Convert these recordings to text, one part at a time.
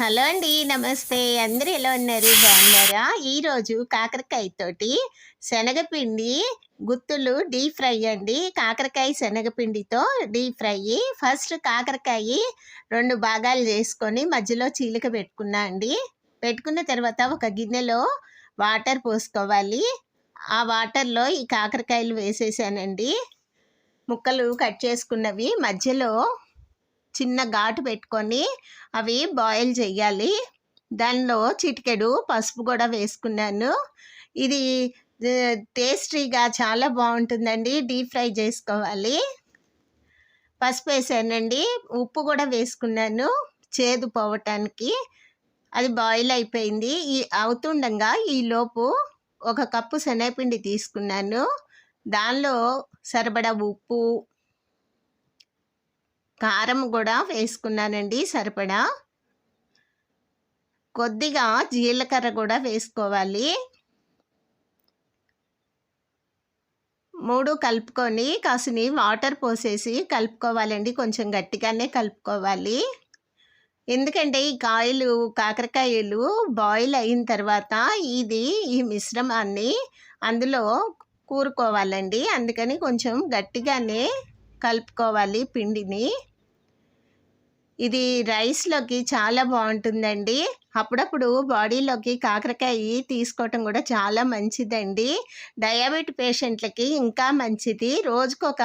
Hello అండి నమస్తే. అందరూ ఎలా ఉన్నారు? బాగున్నారా? ఈరోజు కాకరకాయతోటి శనగపిండి గుత్తులు డీప్ ఫ్రై అండి. కాకరకాయ శనగపిండితో డీప్ ఫ్రై. ఫస్ట్ కాకరకాయ రెండు భాగాలు చేసుకొని మధ్యలో చీలిక పెట్టుకున్నా అండి. పెట్టుకున్న తర్వాత ఒక గిన్నెలో వాటర్ పోసుకోవాలి. ఆ వాటర్లో ఈ కాకరకాయలు వేసేసానండి. ముక్కలు కట్ చేసుకున్నవి. మధ్యలో చిన్న ఘాటు పెట్టుకొని అవి బాయిల్ చేయాలి. దానిలో చిటికెడు పసుపు కూడా వేసుకున్నాను. ఇది టేస్టీగా చాలా బాగుంటుందండి. డీప్ ఫ్రై చేసుకోవాలి. పసుపు వేసానండి. ఉప్పు కూడా వేసుకున్నాను చేదు పోవటానికి. అది బాయిల్ అయిపోయింది. ఈ అవుతుండగా ఈలోపు ఒక కప్పు శనగపిండి తీసుకున్నాను. దానిలో సరిపడా ఉప్పు కారం కూడా వేసుకున్నానండి సరిపడా? కొద్దిగా జీలకర్ర కూడా వేసుకోవాలి. మూడు కలుపుకొని కాసిని వాటర్ పోసేసి కలుపుకోవాలండి కొంచెం గట్టిగానే కలుపుకోవాలి. ఎందుకంటే ఈ కాయలు కాకరకాయలు బాయిల్ అయిన తర్వాత ఇది ఈ మిశ్రమాన్ని అందులో కూరుకోవాలండి. అందుకని కొంచెం గట్టిగానే కలుపుకోవాలి పిండిని. ఇది రైస్లోకి చాలా బాగుంటుందండి. అప్పుడప్పుడు బాడీలోకి కాకరకాయ తీసుకోవటం కూడా చాలా మంచిదండి. డయాబెట్ పేషెంట్లకి ఇంకా మంచిది. రోజుకొక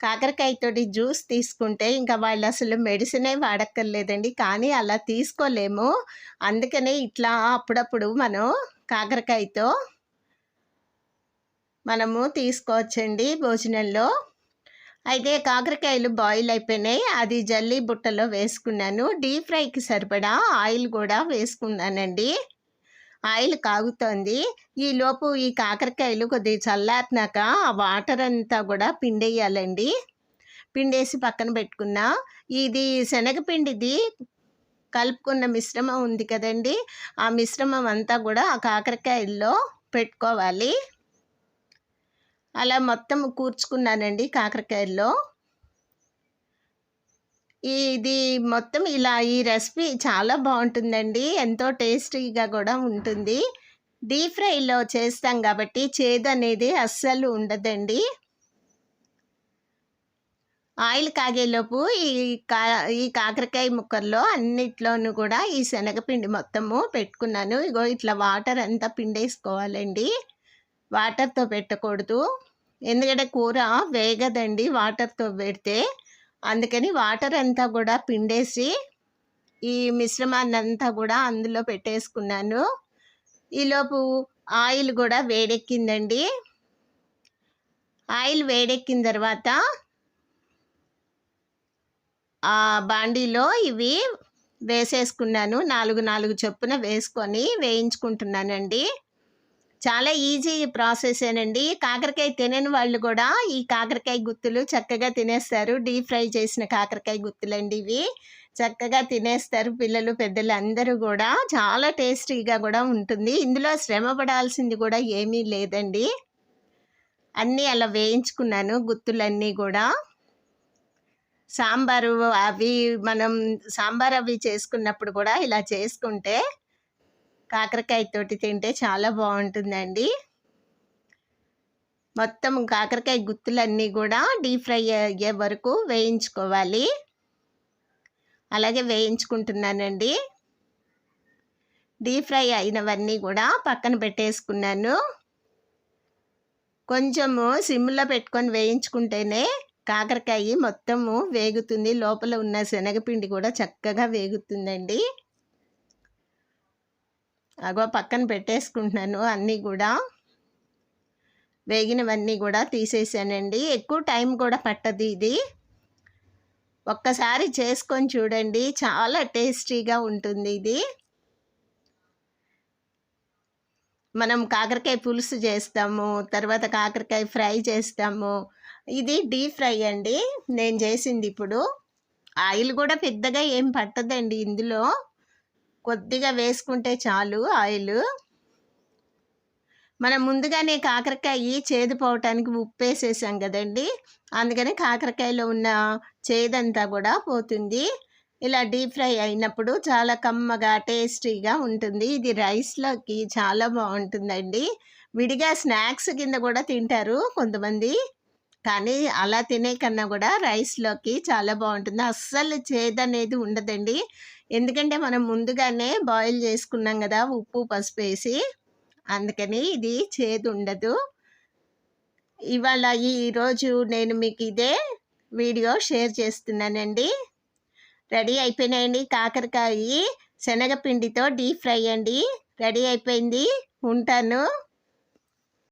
కాకరకాయతోటి జ్యూస్ తీసుకుంటే ఇంకా వాళ్ళు అసలు మెడిసినే వాడక్కర్లేదండి. కానీ అలా తీసుకోలేము. అందుకనే ఇట్లా అప్పుడప్పుడు మనం కాకరకాయతో మనము తీసుకోవచ్చండి భోజనంలో. అయితే కాకరకాయలు బాయిల్ అయిపోయినాయి. అది జల్లీ బుట్టలో వేసుకున్నాను. డీప్ ఫ్రైకి సరిపడా ఆయిల్ కూడా వేసుకున్నానండి. ఆయిల్ కాగుతోంది. ఈలోపు ఈ కాకరకాయలు కొద్దిగా చల్లారినాక ఆ వాటర్ అంతా కూడా పిండేయాలండి. పిండేసి పక్కన పెట్టుకున్నా. ఇది శనగపిండిది కలుపుకున్న మిశ్రమం ఉంది కదండి. ఆ మిశ్రమం అంతా కూడా ఆ కాకరకాయల్లో పెట్టుకోవాలి. అలా మొత్తం కూర్చుకున్నానండి కాకరకాయల్లో. ఇది మొత్తం ఇలా ఈ రెసిపీ చాలా బాగుంటుందండి. ఎంతో టేస్టీగా కూడా ఉంటుంది. డీప్ ఫ్రైలో చేస్తాం కాబట్టి చేదు అనేది అస్సలు ఉండదండి. ఆయిల్ కాగేలోపు ఈ కా ఈ కాకరకాయ ముక్కల్లో అన్నిట్లోనూ కూడా ఈ శనగపిండి మొత్తము పెట్టుకున్నాను. ఇగో ఇట్లా వాటర్ అంతా పిండేసుకోవాలండి. వాటర్తో పెట్టకూడదు. ఎందుకంటే కూర వేగదండి వాటర్తో పెడితే. అందుకని వాటర్ అంతా కూడా పిండేసి ఈ మిశ్రమాన్ని అంతా కూడా అందులో పెట్టేసుకున్నాను. ఈలోపు ఆయిల్ కూడా వేడెక్కిందండి. ఆయిల్ వేడెక్కిన తర్వాత ఆ బాండీలో ఇవి వేసేసుకున్నాను. నాలుగు నాలుగు చొప్పున వేసుకొని వేయించుకుంటున్నానండి. చాలా ఈజీ ప్రాసెసేనండి కాకరకాయ తినని వాళ్ళు కూడా ఈ కాకరకాయ గుత్తులు చక్కగా తినేస్తారు. డీప్ ఫ్రై చేసిన కాకరకాయ గుత్తులండి ఇవి. చక్కగా తినేస్తారు పిల్లలు పెద్దలు అందరూ కూడా. చాలా టేస్టీగా కూడా ఉంటుంది. ఇందులో శ్రమ పడాల్సింది కూడా ఏమీ లేదండి. అన్నీ అలా వేయించుకున్నాను గుత్తులన్నీ కూడా. సాంబారు అవి మనం సాంబార్ అవి చేసుకున్నప్పుడు కూడా ఇలా చేసుకుంటే కాకరకాయ తోటి తింటే చాలా బాగుంటుందండి. మొత్తం కాకరకాయ గుత్తులన్నీ కూడా డీప్ ఫ్రై అయ్యే వరకు వేయించుకోవాలి. అలాగే వేయించుకుంటున్నానండి. డీప్ ఫ్రై అయినవన్నీ కూడా పక్కన పెట్టేసుకున్నాను. కొంచెము సిమ్లో పెట్టుకొని వేయించుకుంటేనే కాకరకాయ మొత్తము వేగుతుంది. లోపల ఉన్న శనగపిండి కూడా చక్కగా వేగుతుందండి. అగో పక్కన పెట్టేసుకుంటున్నాను అన్నీ కూడా. వేగినవన్నీ కూడా తీసేసానండి. ఎక్కువ టైం కూడా పట్టదు ఇది. ఒక్కసారి చేసుకొని చూడండి. చాలా టేస్టీగా ఉంటుంది ఇది. మనం కాకరకాయ పులుసు చేస్తాము తర్వాత కాకరకాయ ఫ్రై చేస్తాము. ఇది డీప్ ఫ్రై అండి. నేను చేసింది ఇప్పుడు. ఆయిల్ కూడా పెద్దగా ఏం పట్టదండి ఇందులో. కొద్దిగా వేసుకుంటే చాలు ఆయిల్ మనం ముందుగానే కాకరకాయ చేదు పోవటానికి ఉప్పు వేసేసాం కదండి అందుకని కాకరకాయలో ఉన్న చేదంతా కూడా పోతుంది ఇలా డీప్ ఫ్రై అయినప్పుడు చాలా కమ్మగా, టేస్టీగా ఉంటుంది. ఇది రైస్‌లోకి చాలా బాగుంటుందండి విడిగా స్నాక్స్ కింద కూడా తింటారు కొంతమంది. కానీ అలా తినే కన్నా కూడా రైస్‌లోకి చాలా బాగుంటుంది అస్సలు చేదనేది ఉండదండి. ఎందుకంటే మనం ముందుగానే బాయిల్ చేసుకున్నాం కదా ఉప్పు, పసుపేసి. అందుకని ఇది చేదు ఉండదు ఇవాళ ఈరోజు నేను మీకు ఇదే వీడియో షేర్ చేస్తున్నానండి. రెడీ అయిపోయినాయండి కాకరకాయి శనగపిండితో డీప్ ఫ్రై అండి. రెడీ అయిపోయింది. ఉంటాను.